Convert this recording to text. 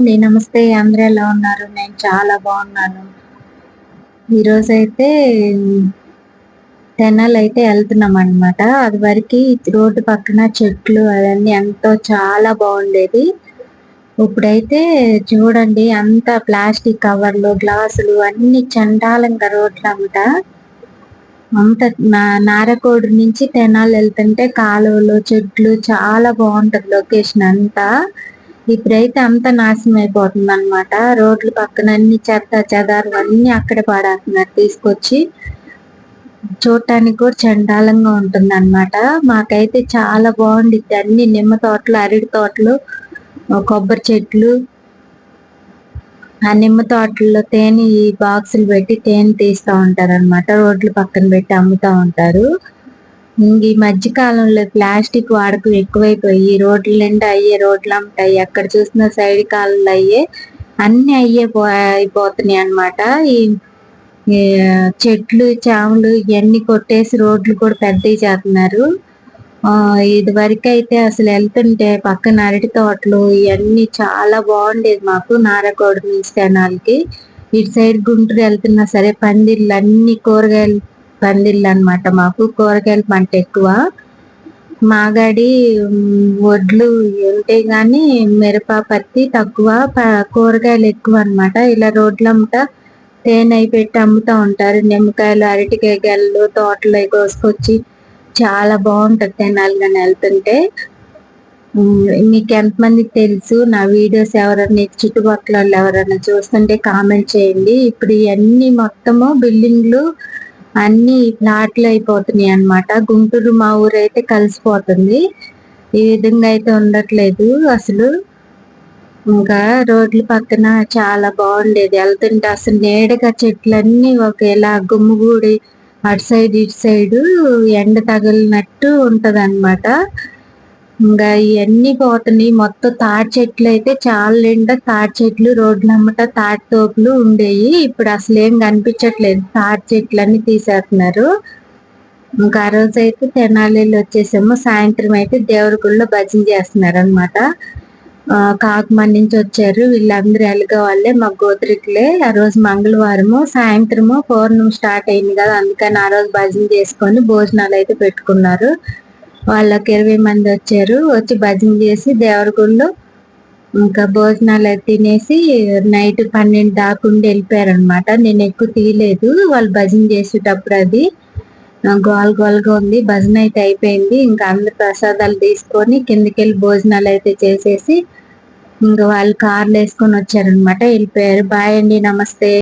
అండి. నమస్తే అందరూ ఎలా ఉన్నారు? నేను చాలా బాగున్నాను. ఈరోజు అయితే తెనాలి అయితే వెళ్తున్నాం అనమాట అది వరకు రోడ్డు పక్కన చెట్లు అవన్నీ ఎంతో చాలా బాగుండేది. ఇప్పుడైతే చూడండి అంత ప్లాస్టిక్ కవర్లు గ్లాసులు అన్ని చండాలంగా రోడ్లు అంట అంత నా నారకోడు నుంచి తెనాలి వెళ్తుంటే కాలువలు చెట్లు చాలా బాగుంటది లొకేషన్ అంతా. ఇప్పుడైతే అంత నాశనం అయిపోతుంది అనమాట రోడ్లు పక్కన అన్ని చెత్త చెదారు అన్ని అక్కడ పడేస్తున్నారు తీసుకొచ్చి చూడటానికి కూడా చండాలంగా ఉంటుంది అనమాట మాకైతే చాలా బాగుండిద్ది అన్ని నిమ్మ తోటలు అరటి తోటలు కొబ్బరి చెట్లు ఆ నిమ్మ తోటల్లో తేనె ఈ బాక్సులు పెట్టి తేనె తీస్తా ఉంటారు అనమాట రోడ్ల పక్కన పెట్టి అమ్ముతా ఉంటారు. ఈ మధ్య కాలంలో ప్లాస్టిక్ వాడకం ఎక్కువైపోయి రోడ్ల నిండా అయ్యే రోడ్లు ఉంటాయి ఎక్కడ చూసినా సైడ్ కాళ్ళు అయ్యే అన్ని అయ్యే పో అయిపోతున్నాయి అనమాట ఈ చెట్లు చేమలు ఇవన్నీ కొట్టేసి రోడ్లు కూడా పెద్దవి చేస్తున్నారు. ఇది వరకు అయితే అసలు వెళ్తుంటే పక్కన అరటి తోటలు ఇవన్నీ చాలా బాగుండేది మాకు నారకోడి నుంచి తెనాలకి. ఇటు సైడ్ గుంటూరు వెళ్తున్నా సరే పందిళ్ళు అన్ని కూరగాయలు పందిళ్ళు అనమాట మాకు కూరగాయల పంట ఎక్కువ. మాగాడి వడ్లు ఉంటే కానీ మిరప పత్తి తక్కువ కూరగాయలు ఎక్కువ అన్నమాట ఇలా రోడ్లమ్మట తేనె అయి పెట్టి అమ్ముతా ఉంటారు. నిమ్మకాయలు అరటికాయ గెలలు తోటలు అవి కోసుకొచ్చి చాలా బాగుంటుంది తెనాలి కానీ వెళ్తుంటే. మీకు ఎంతమందికి తెలుసు? నా వీడియోస్ ఎవరైనా చుట్టుపక్కల వాళ్ళు ఎవరైనా చూస్తుంటే కామెంట్ చేయండి. ఇప్పుడు ఇవన్నీ మొత్తము బిల్డింగ్లు అన్ని ఫ్లాట్లు అయిపోతున్నాయి అన్నమాట. గుంటూరు మా ఊరు అయితే కలిసిపోతుంది. ఈ విధంగా అయితే ఉండట్లేదు అసలు. ఇంకా రోడ్ల పక్కన చాలా బాగుండేది. వెళ్తుంటే అసలు నీడగా చెట్లన్నీ ఒకేలా గుమ్ముగూడి అటు సైడ్ ఇటు సైడ్ ఎండ తగిలినట్టు ఉంటుంది అనమాట ఇంకా ఇవన్నీ పోతున్నాయి. మొత్తం తాటి చెట్లు అయితే చాలా నిండా తాటి చెట్లు రోడ్ల అమ్మట తాటి తోపులు ఉండేవి ఇప్పుడు అసలు ఏం కనిపించట్లేదు. తాటి చెట్లు అన్ని తీసేస్తున్నారు. ఇంకా ఆ రోజు అయితే తెనాలిలో వచ్చేసాము. సాయంత్రం అయితే దేవుడి గుళ్ళో భజన చేస్తున్నారు అనమాట కాకమాన్ నుంచి వచ్చారు. వీళ్ళందరూ ఎలుగా వాళ్ళే మా గోత్రికులే. ఆ రోజు మంగళవారము సాయంత్రము పౌర్ణమి స్టార్ట్ అయింది కదా. అందుకని ఆ రోజు భజన చేసుకొని భోజనాలు అయితే పెట్టుకున్నారు. వాళ్ళకి ఇరవై మంది వచ్చారు. వచ్చి భజన చేసి దేవరగుళ్ళు ఇంకా భోజనాలు తినేసి నైట్ పన్నెండు దాకా ఉండి నేను ఎక్కువ తీయలేదు. వాళ్ళు భజన చేసేటప్పుడు అది గోల్ గోల్గా ఉంది. భజన అయితే అయిపోయింది. ఇంకా అందరు ప్రసాదాలు తీసుకొని కిందకి వెళ్ళి భోజనాలు అయితే చేసేసి ఇంకా వాళ్ళు కార్లు వేసుకొని వచ్చారనమాట వెళ్ళిపోయారు. బాయ్ అండి నమస్తే.